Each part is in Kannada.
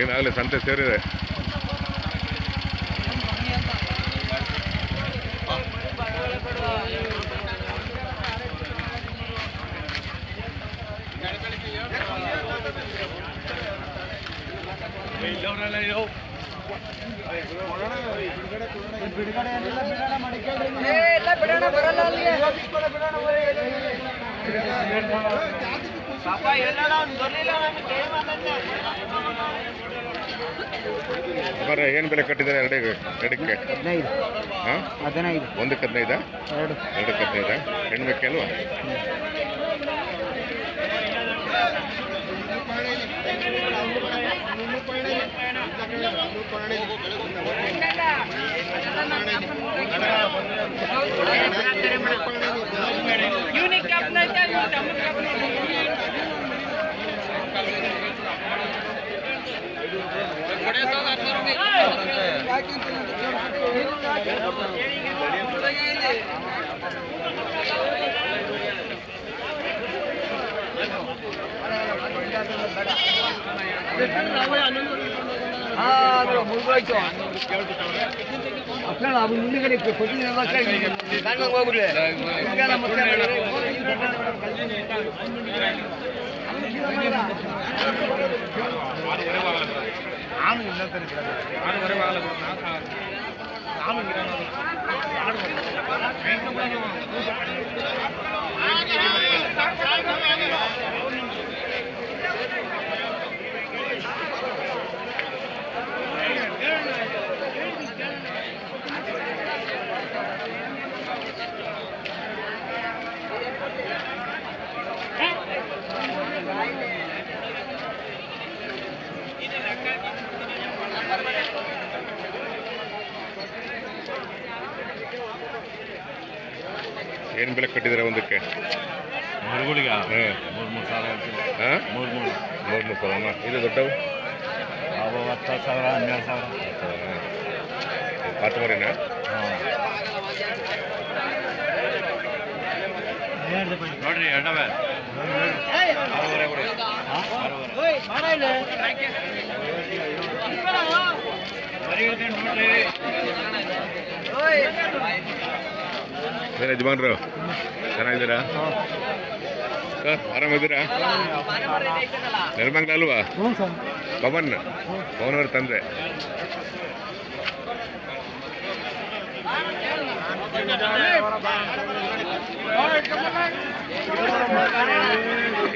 ಏನಾಗಲಿ ಸಂತೆ ಸೇರಿದೆ ಬರ ಏನು ಬೆಲೆ ಕಟ್ಟಿದ್ದಾರೆ ಎರಡಿಗೆ ಎರಡಕ್ಕೆ? ಹದಿನೈದು. ಹಾಂ? ಹದಿನೈದು. ಒಂದಕ್ಕೆ ಹದಿನೈದಾ? ಎರಡು. ಎರಡಕ್ಕೆ ಹದಿನೈದಾ? ಹೆಣ್ಬೇಕೆ ಅಲ್ವಾ? يونيك اپن تي ائون تموڪرن ائون ಅವು ಮುಂದುಗಡೆ ಕೊಟ್ಟಿದ್ದೆಲ್ಲ ಕೇಳಿ ಹೋಗ್ಬಿಡ್ಲಿ ಏನು ಬೆಲೆ ಕಟ್ಟಿದ್ದಾರೆ ಒಂದಕ್ಕೆ? ಮರುಗಳಿಗೆ ಹಾಂ. ಮೂರು ಮೂರು ಸಾವಿರ ಹೇಳ್ತೀವಿ. ಹಾಂ? ಮೂರು ಮೂರು ಮೂರು ಮೂರು ಸಾವಿರನ? ಇದು ದೊಡ್ಡವು? ಅವು ಹತ್ತು ಸಾವಿರ ಹನ್ನೆರಡು ಸಾವಿರ. ಪಾತಮರಿನಾ ನೋಡ್ರಿ ಎರಡವೇ. ಆರೂವರೆ ಕೊಡಿ. ಏನು ಯಜಮಾನ್ರು ಚೆನ್ನಾಗಿದ್ದೀರಾ? ಸರ್ ಆರಾಮಿದ್ದೀರಾ? ನೆಲಮಂಗ್ಲ ಅಲ್ವಾ? ಪವನ್ ಪವನ್ ಅವ್ರ ತಂದೆ.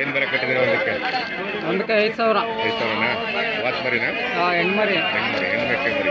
ಏನು ಬರ ಕಟ್ಟಿದ್ರೆ ಒಂದಕ್ಕೆ? ಒಂದಕ್ಕೆ ಐದು ಸಾವಿರ. ಐದು ಸಾವಿರನಾ? ವಾಚ್ ಮರಿನಾ ಹೆಣ್ಮರಿ. ಹೆಣ್ಮರಿ ಹೆಣ್ಮೆಕ್ಕೆ ಮರಿ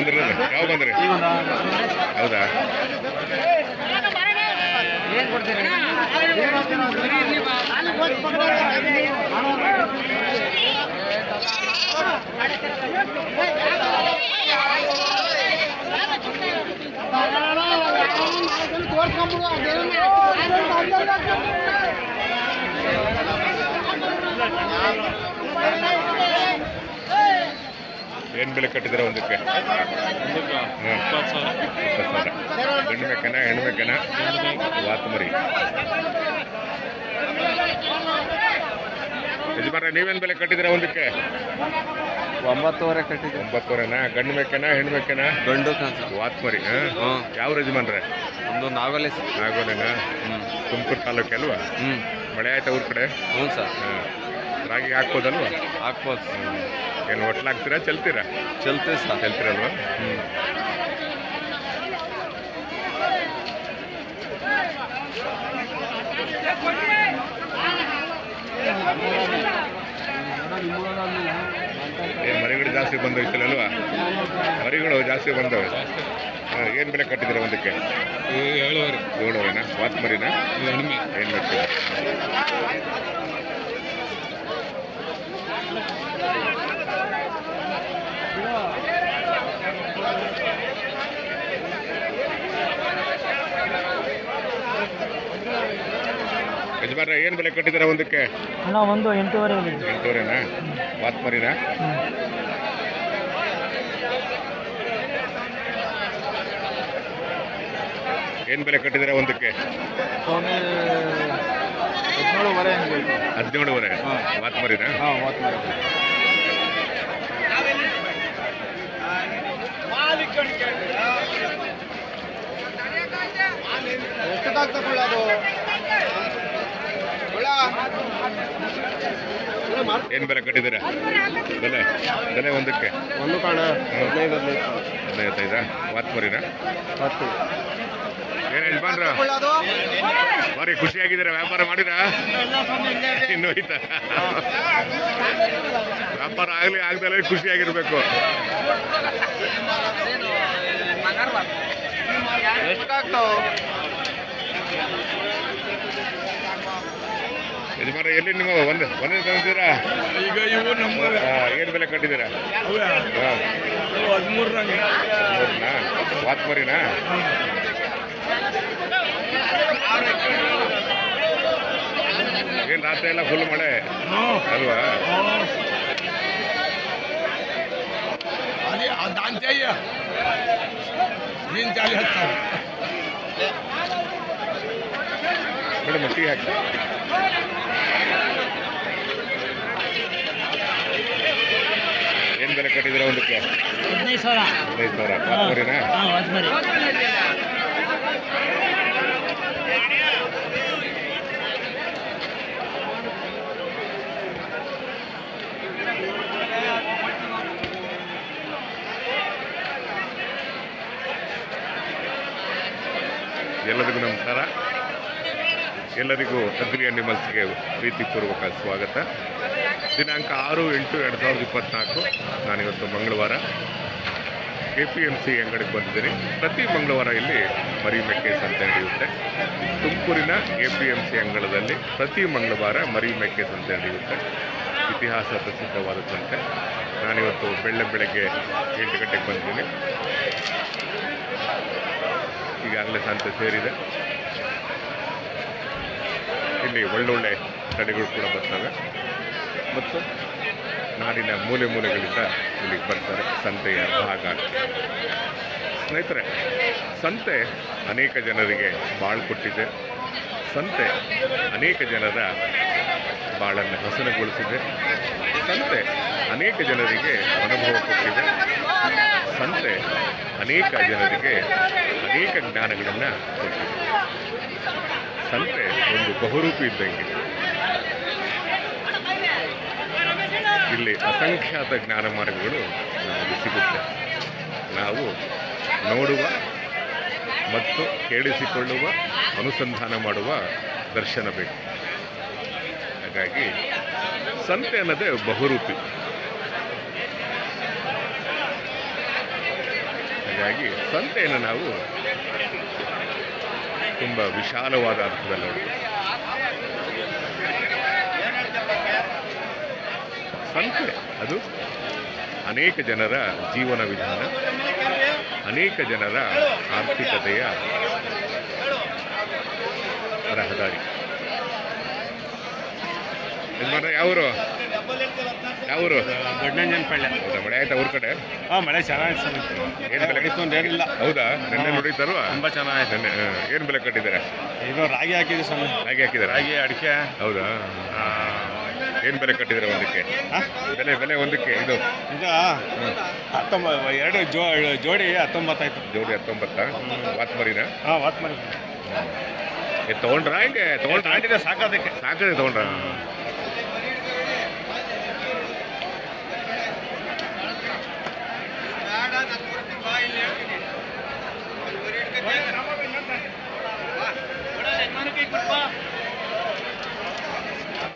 ಬಂದ್ರಿ ಯಾವ ಬಂದ್ರಿ ಹೌದಾ? ಏನು ಬೆಲೆ ಕಟ್ಟಿದ್ದೀರಾ ಒಂದಕ್ಕೆ? ಗಂಡು ಮೇಕೆನ ಹೆಣ್ಣು ಮೇಕೆನ ವಾತ್ ಮರಿ ಯಜಮಾನ್ರೆ ನೀವೇನು ಬೆಲೆ ಕಟ್ಟಿದ್ದೀರಾ ಒಂದಕ್ಕೆ? ಒಂಬತ್ತುವರೆ ಕಟ್ಟಿದ್ರೆ ಒಂಬತ್ತುವರೆನಾ? ಗಂಡು ಮೇಕೆನಾ ಹೆಣ್ಣು ಮೇಕೆನ? ಗಂಡು ವಾತ್ಮರಿ ವಾತ್ ಮರಿ ಹಾಂ? ಹಾಂ ಯಾವ ಯಜಮಾನ್ರೆ? ಒಂದು ನಾಗೋಲೆ ನಾಗೋಲೆನಾ ತುಮಕೂರು ತಾಲೂಕು ಅಲ್ವಾ? ಹ್ಞೂ ಮಳೆ ಆಯ್ತಾ ಊರ ಕಡೆ? ಹ್ಞೂ ಸರ್. ಹಾಂ. ರಾಗಿ ಹಾಕ್ಬೋದಲ್ವಾ? ಹಾಕ್ಬೋದು ಏನು ಹೋಟ್ಲಾಗ್ತೀರಾ ಚಲ್ತೀರಾ? ಚಲ್ತೆ ಸರ್. ಚಲ್ತಿರಲ್ವಾ? ಹ್ಞೂ ಮರಿಗಳು ಜಾಸ್ತಿ ಬಂದವು ಅಲ್ವಾ ಮರಿಗಳು ಜಾಸ್ತಿ ಬಂದವು. ಏನು ಬೆಲೆ ಕಟ್ಟಿದ್ದೀರ ಒಂದಕ್ಕೆ? ಏಳುವರೆ. ಏಳುವರೆನಾ? ಮಾತು ಮರಿನಾ? ಏನು ಮಾಡ್ತೀರಾ? ಯಜಮಾನ್ರೆ ಏನು ಬೆಲೆ ಕಟ್ಟಿದ್ದಾರೆ ಒಂದಕ್ಕೆ? ಅಣ್ಣ ಒಂದು ಎಂಟೂವರೆ ಇದೆ. ಎಂಟೂವರೆನಾ? ವಾತ್ ಮರಿನಾ ಏನು ಬೆಲೆ ಕಟ್ಟಿದ್ದಾರೆ ಒಂದಕ್ಕೆ? ಸ್ವಾಮಿ ಹದಿನೇಳುವರೆ ಹದಿನೇಳುವರೆ? ವಾತ್ ಮರಿನಾ ಹಾಂ ಮೂವತ್ತು ಮಾಡಿ ಏನು ಬೆಲೆ ಕಟ್ಟಿದ್ದೀರಾ? ಬೆಲೆ ಬೆಲೆ ಒಂದಕ್ಕೆ? ಒಂದು ಕಾಣ ಹದಿನೈದು ಹದಿನೈದು ಮರಿನಾ ಹತ್ತು ಏನು ಯಜಮಾನ್ರ? ಬಾರಿ ಖುಷಿಯಾಗಿದ್ದೀರಾ ವ್ಯಾಪಾರ ಮಾಡಿರಾ ಇನ್ನು ಹೋಯ್ತಾ? ವ್ಯಾಪಾರ ಆಗಲಿ ಆಗದಲ್ಲ ಖುಷಿಯಾಗಿರ್ಬೇಕು. ಎಷ್ಟಾಗ್ತಾವೆ ಯಜಮಾನ್ರ ಎಲ್ಲಿ ನಿಮ್ಮ ಒಂದು ಒಂದೇ ತಂದಿದ್ದೀರಾ ಈಗ ಇವು ನಮ್ಮ ಏನು ಬೆಲೆ ಕಟ್ಟಿದ್ದೀರಾ? ಹಾಂ. ಹದಿಮೂರರಂಗೆ ಹದಿಮೂರನಾ? ವಾತ್ ಮರಿನಾ ಏನು ರಾತ್ರಿ ಎಲ್ಲ ಫುಲ್ ಮಳೆ? ಅಲ್ವಾ? ಅದೇ ದಾಂತಯ್ಯ ನೀನು ಜಾಲಿ ಹಚ್ತಾವ ಮೇಡಮ್ ಟೀ ಹಾಕಿ. ಕಟ್ಟಿದ್ದೀರಾ ಒಂದಕ್ಕೆ ಹದಿನೈದು ಸಾವಿರ. ಹದಿನೈದು ಸಾವಿರ. ಎಲ್ಲರಿಗೂ ನಮಸ್ಕಾರ. ಎಲ್ಲರಿಗೂ ಅಗ್ರಿ ಅನಿಮಲ್ಸ್ಗೆ ಪ್ರೀತಿಪೂರ್ವಕ ಸ್ವಾಗತ. ದಿನಾಂಕ ಆರು ಎಂಟು ಎರಡು ಸಾವಿರದ ಇಪ್ಪತ್ತ್ನಾಲ್ಕು ನಾನಿವತ್ತು ಮಂಗಳವಾರ ಎ ಪಿ ಎಂ ಸಿ ಅಂಗಡಿಗೆ ಬಂದಿದ್ದೀನಿ. ಪ್ರತಿ ಮಂಗಳವಾರ ಇಲ್ಲಿ ಮರಿ ಮೆಕ್ಕೆ ಸಂತೆ ನಡೆಯುತ್ತೆ. ತುಮಕೂರಿನ ಎ ಪಿ ಎಂ ಸಿ ಅಂಗಳದಲ್ಲಿ ಪ್ರತಿ ಮಂಗಳವಾರ ಮರಿ ಮೆಕ್ಕೆ ಸಂತೆ ನಡೆಯುತ್ತೆ. ಇತಿಹಾಸ ಪ್ರಸಿದ್ಧವಾದ ಸಂತೆ ನಾನಿವತ್ತು ಬೆಳ್ಳೆ ಬೆಳಗ್ಗೆ ಎಂಟು ಗಂಟೆಗೆ ಬಂದಿದ್ದೀನಿ. ಈಗಾಗಲೇ ಸಂತೆ ಸೇರಿದೆ. ಇಲ್ಲಿ ಒಳ್ಳೊಳ್ಳೆ ತಡೆಗಳು ಕೂಡ ಬರ್ತವೆ. ಮತ್ತು ನಾಡಿನ ಮೂಲೆ ಮೂಲೆಗಳಿಂದ ಇಲ್ಲಿಗೆ ಬರ್ತಾರೆ ಸಂತೆಯ ಭಾಗ ಸ್ನೇಹಿತರೆ, ಸಂತೆ ಅನೇಕ ಜನರಿಗೆ ಬಾಳು ಕೊಟ್ಟಿದೆ. ಸಂತೆ ಅನೇಕ ಜನರ ಬಾಳನ್ನು ಹಸನಗೊಳಿಸಿದೆ. ಸಂತೆ ಅನೇಕ ಜನರಿಗೆ ಅನುಭವ ಕೊಟ್ಟಿದೆ. ಸಂತೆ ಅನೇಕ ಜನರಿಗೆ ಅನೇಕ ಜ್ಞಾನಗಳನ್ನು ಕೊಟ್ಟಿದೆ. ಸಂತೆ ಒಂದು ಬಹುರೂಪಿ ಇದ್ದಂಗೆ. ಇಲ್ಲಿ ಅಸಂಖ್ಯಾತ ಜ್ಞಾನ ಮಾರ್ಗಗಳು ನಮಗೆ ಸಿಗುತ್ತೆ. ನಾವು ನೋಡುವ ಮತ್ತು ಕೇಳಿಸಿಕೊಳ್ಳುವ, ಅನುಸಂಧಾನ ಮಾಡುವ ದರ್ಶನ ಬೇಕು. ಹಾಗಾಗಿ ಸಂತೆ ಅನ್ನೋದೇ ಬಹುರೂಪಿ. ಹಾಗಾಗಿ ಸಂತೆಯನ್ನು ನಾವು ತುಂಬ ವಿಶಾಲವಾದ ಅರ್ಥದಲ್ಲಿ ನೋಡ್ತೀವಿ. ಸಂತೆ ಅದು ಅನೇಕ ಜನರ ಜೀವನ ವಿಧಾನ ಅನೇಕ ಜನರ ಆರ್ಥಿಕತೆಯ ರಹದಾರಿ. ಯಾವರು? ಯಾವರು? ದೊಡ್ಡಂಜನ ಪಳ್ಳೆ ಹೌದಾ ಮಳೆ ಆಯ್ತಾ ಊರ್ ಕಡೆ? ಹಾಂ ಮಳೆ ಚೆನ್ನಾಗಿತ್ತು ಏನು ಬೆಲೆ ಸರ್ ಏನಿಲ್ಲ ಹೌದಾ ನಿನ್ನೆ ನೋಡಿದ್ದಲ್ವಾ ತುಂಬ ಚೆನ್ನಾಗಿತ್ತು ನೆನ್ನೆ ಏನು ಬೆಲೆ ಕಟ್ಟಿದ್ದಾರೆ? ಇದು ರಾಗಿ ಹಾಕಿದ್ರೆ ಸಮುತ್ತೆ ರಾಗಿ ಹಾಕಿದ್ದಾರೆ? ರಾಗಿ ಅಡಿಕೆ. ಹೌದಾ ಏನು ಬೆಲೆ ಕಟ್ಟಿದ್ರೆ ಒಂದಕ್ಕೆ? ಬೆಲೆ ಬೆಲೆ ಒಂದಕ್ಕೆ ಇದು? ಈಗ ಹತ್ತೊಂಬತ್ತು ಎರಡು ಜೋ ಜೋಡಿ ಹತ್ತೊಂಬತ್ತಾಯ್ತು. ಜೋಡಿ ಹತ್ತೊಂಬತ್ತಾ? ವಾತ್ ಮರಿನಾ ಹಾಂ ವಾತ್ ಮಾಡಿ ಏ ತೊಗೊಂಡ್ರಾ ಹಿಂಗೆ? ತೊಗೊಂಡ್ರಾ? ತಾಂಡಿದೆ ಸಾಕೋದಕ್ಕೆ. ಸಾಕದೆ ತೊಗೊಂಡ್ರಾ?